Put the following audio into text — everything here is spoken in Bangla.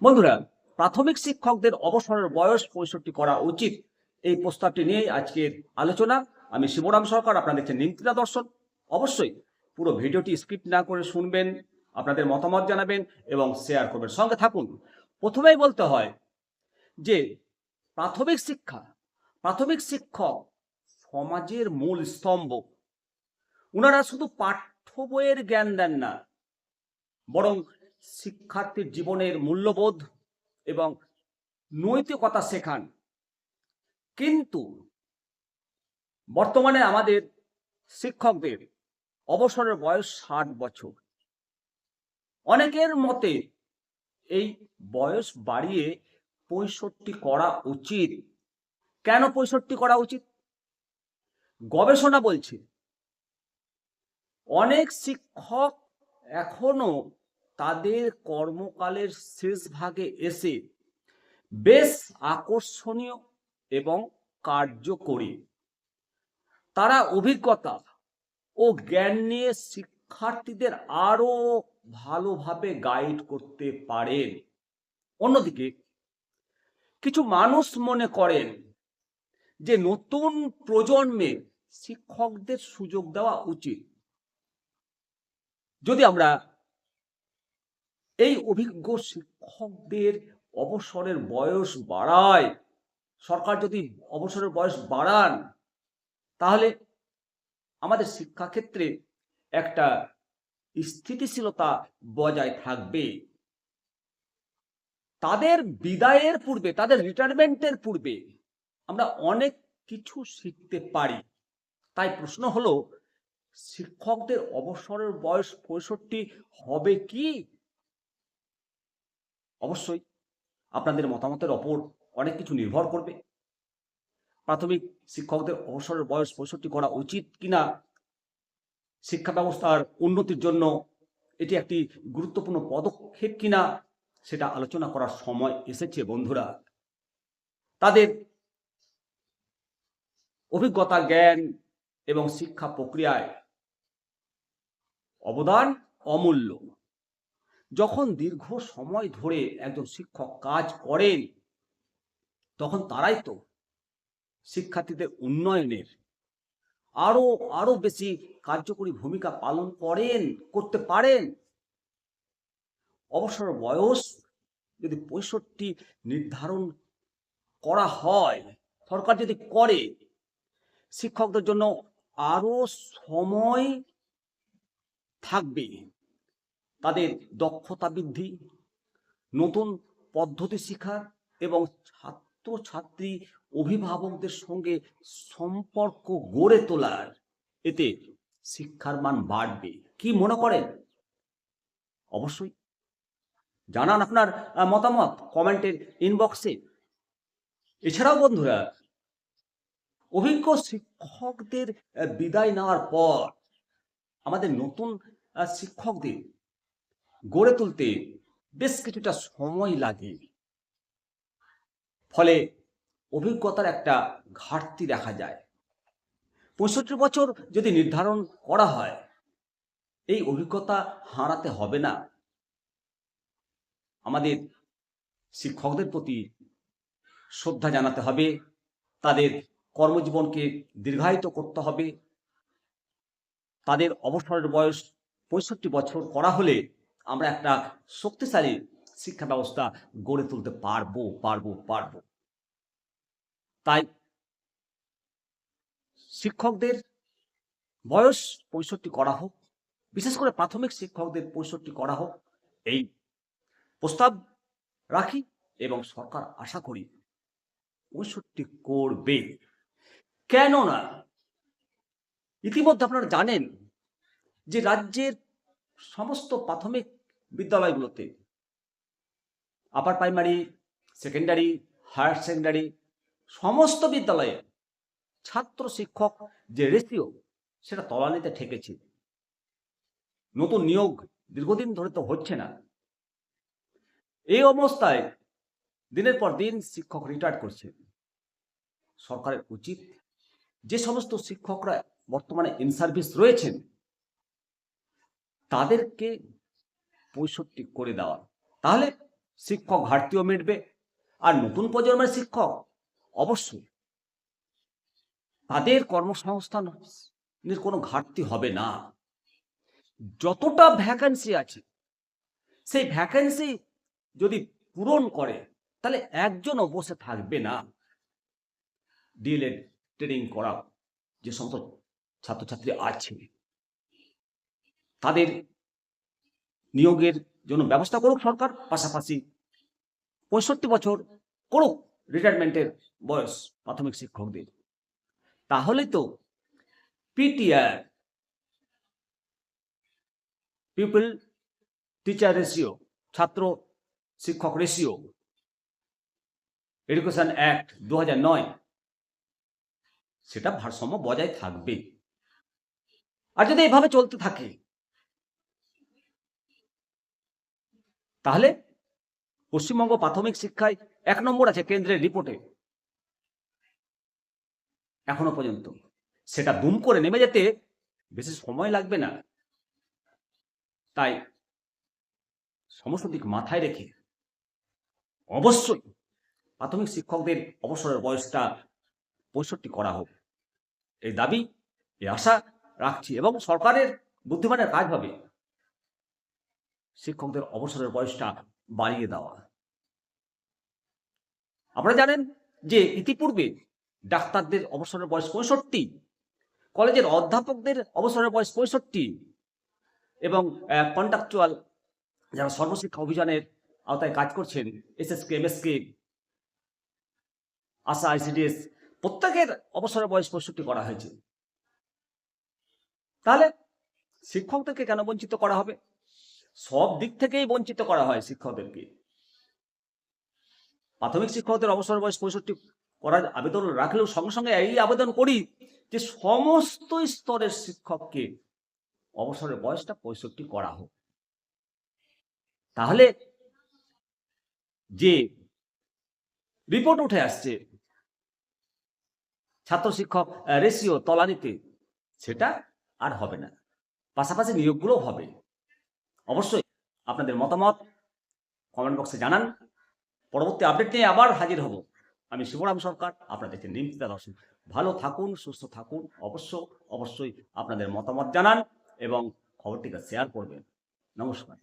বন্ধুরা, প্রাথমিক শিক্ষকদের অবসরের বয়স পঁয়ষট্টি করা উচিত। এই প্রস্তাবটি নিয়ে আজকের আলোচনা। আমি শিবরাম সরকার, আপনারা দেখছেন নিমতিরা দর্শন। অবশ্যই পুরো ভিডিওটি স্ক্রিপ্ট না করে শুনবেন, আপনাদের মতামত জানাবেন এবং শেয়ার করবেন। সঙ্গে থাকুন। প্রথমেই বলতে হয় যে, প্রাথমিক শিক্ষা, প্রাথমিক শিক্ষক সমাজের মূল স্তম্ভ। ওনারা শুধু পাঠ্য বইয়ের জ্ঞান দেন না, বরং শিক্ষার্থীর জীবনের মূল্যবোধ এবং নৈতিকতা শেখান। কিন্তু বর্তমানে আমাদের শিক্ষকদের অবসরের বয়স ষাট বছর। অনেকের মতে এই বয়স বাড়িয়ে পঁয়ষট্টি করা উচিত। কেন পঁয়ষট্টি করা উচিত? গবেষণা বলছে, অনেক শিক্ষক এখনও তাদের কর্মকালের শেষ ভাগে এসে বেশ আকর্ষণীয় এবং কার্যকরী। তারা অভিজ্ঞতা ও জ্ঞান নিয়ে শিক্ষার্থীদের আরও ভালোভাবে গাইড করতে পারেন। অন্যদিকে, কিছু মানুষ মনে করেন যে নতুন প্রজন্মে শিক্ষকদের সুযোগ দেওয়া উচিত। যদি আমরা এই অভিজ্ঞ শিক্ষকদের অবসরের বয়স বাড়ায়। সরকার যদি অবসরের বয়স বাড়ান, তাহলে আমাদের শিক্ষাক্ষেত্রে একটা স্থিতিশীলতা বজায় থাকবে। তাদের বিদায়ের পূর্বে, তাদের রিটায়ারমেন্টের পূর্বে আমরা অনেক কিছু শিখতে পারি। তাই প্রশ্ন হলো, শিক্ষকদের অবসরের বয়স পঁয়ষট্টি হবে কি? অবশ্যই আপনাদের মতামতের ওপর অনেক কিছু নির্ভর করবে। প্রাথমিক শিক্ষকদের অবসরের বয়স পঁয়ষট্টি করা উচিত কিনা শিক্ষা ব্যবস্থার উন্নতির জন্য এটি একটি গুরুত্বপূর্ণ পদক্ষেপ কিনা সেটা আলোচনা করার সময় এসেছে, বন্ধুরা। তাদের অভিজ্ঞতা, জ্ঞান এবং শিক্ষা প্রক্রিয়ায় অবদান অমূল্য। যখন দীর্ঘ সময় ধরে একজন শিক্ষক কাজ করেন, তখন তারাই তো শিক্ষার্থীদের উন্নয়নের আরও আরও বেশি কার্যকরী ভূমিকা পালন করেন, করতে পারেন। অবসর বয়স যদি পঁয়ষট্টি নির্ধারণ করা হয়, সরকার যদি করে, শিক্ষকদের জন্য আরও সময় থাকবে। তাদের দক্ষতা বৃদ্ধি, নতুন পদ্ধতি শেখার এবং ছাত্রছাত্রী অভিভাবকদের সঙ্গে সম্পর্ক গড়ে তোলার এতে শিক্ষার মান বাড়বে। কি মনে করেন? অবশ্যই। জানান আপনার মতামত কমেন্টের ইনবক্সে। এছাড়াও বন্ধুরা, অভিজ্ঞ শিক্ষকদের বিদায় নেওয়ার পর আমাদের নতুন শিক্ষকদের গড়ে তুলতে বেশ কিছুটা সময় লাগে। ফলে অভিজ্ঞতার একটা ঘাটতি দেখা যায়। পঁয়ষট্টি বছর যদি নির্ধারণ করা হয়, এই অভিজ্ঞতা হারাতে হবে না। আমাদের শিক্ষকদের প্রতি শ্রদ্ধা জানাতে হবে, তাদের কর্মজীবনকে দীর্ঘায়িত করতে হবে। তাদের অবসরের বয়স পঁয়ষট্টি বছর করা হলে আমরা একটা শক্তিশালী শিক্ষা ব্যবস্থা গড়ে তুলতে পারব পারব পারব। তাই শিক্ষকদের বয়স পঁয়ষট্টি করা হোক, বিশেষ করে প্রাথমিক শিক্ষকদের পঁয়ষট্টি করা হোক, এই প্রস্তাব রাখি এবং সরকার আশা করি পঁয়ষট্টি করবে। কেননা ইতিমধ্যে আপনারা জানেন যে রাজ্যের সমস্ত প্রাথমিক বিদ্যালয়গুলোতে। Upper primary secondary higher secondary সমস্ত বিদ্যালয়ে ছাত্র শিক্ষক যে রেশিও সেটা তলানিতে ঠেকেছে। নতুন নিয়োগ দীর্ঘদিন ধরে তো হচ্ছে না। এই অবস্থায় দিনের পর দিন শিক্ষক রিটায়ার করছে। সরকারের উচিত যে সমস্ত শিক্ষকরা বর্তমানে ইন সার্ভিস রয়েছেন, তাদেরকে পঁয়ষট্টি করে দেওয়া। তাহলে শিক্ষক ঘাটতিও মিটবে। আর নতুন প্রজন্মের শিক্ষক অবশ্যই তাদের কর্মসংস্থানের কোনো ঘাটতি হবে না। যতটা ভ্যাকেন্সি আছে, সেই ভ্যাকেন্সি যদি পূরণ করে, তাহলে একজনও বসে থাকবে না। ডিএলএড ট্রেনিং করা যে সমস্ত ছাত্রছাত্রী আছে, তাদের নিয়োগের জন্য ব্যবস্থা করুক সরকার, পাশাপাশি পঁয়ষট্টি বছর করুক রিটায়ারমেন্টের বয়স প্রাথমিক শিক্ষকদের। তাহলে তো পিটিআর পিপল টিচার রেশিও ছাত্র শিক্ষক রেশিও এডুকেশন অ্যাক্ট দু সেটা ভারসাম্য বজায় থাকবে। আর যদি এভাবে চলতে থাকে তাহলে পশ্চিমবঙ্গ প্রাথমিক শিক্ষায় এক নম্বর আছে কেন্দ্রের রিপোর্টে। এখনও পর্যন্ত। সেটা দুম করে নেমে যেতে বেশি সময় লাগবে না। তাই সমস্ত দিক মাথায় রেখে অবশ্যই প্রাথমিক শিক্ষকদের অবসরের বয়সটা পঁয়ষট্টি করা হোক। এই দাবি, এই আশা রাখছি এবং সরকারের বুদ্ধিমানের কাজ হবে। শিক্ষকদের অবসরের বয়সটা বাড়িয়ে দেওয়া। আপনারা জানেন যে ইতিপূর্বে ডাক্তারদের অবসরের বয়স পঁয়ষট্টি, কলেজের অধ্যাপকদের অবসরের বয়স পঁয়ষট্টি এবং কন্ট্রাকচুয়াল যারা সর্বশিক্ষা অভিযানের আওতায় কাজ করছেন, এসএসকে, এমএসকে, আশা, আইসিডিএস, প্রত্যেকের অবসরের বয়স পঁয়ষট্টি করা হয়েছে। তাহলে শিক্ষকদেরকে কেন বঞ্চিত করা হবে? সব দিক থেকেই বঞ্চিত করা হয় শিক্ষকদেরকে। প্রাথমিক শিক্ষকদের অবসর বয়স পঁয়ষট্টি করার আবেদন রাখলেও সঙ্গে সঙ্গে এই আবেদন করি যে সমস্ত স্তরের শিক্ষককে অবসরের বয়সটা পঁয়ষট্টি করা হোক। তাহলে যে রিপোর্ট উঠে আসছে, ছাত্র শিক্ষক রেশিও, তলানিতে, সেটা আর হবে না। পাশাপাশি নিয়োগগুলো হবে। অবশ্যই আপনাদের মতামত কমেন্ট বক্সে জানান। পরবর্তী আপডেট নিয়ে আবার হাজির হব। আমি শিবরাম সরকার আপনাদেরকে নিমতিতা দর্শন ভালো থাকুন, সুস্থ থাকুন, অবশ্য, অবশ্যই আপনাদের মতামত জানান এবং খবরটিকে শেয়ার করবেন। নমস্কার।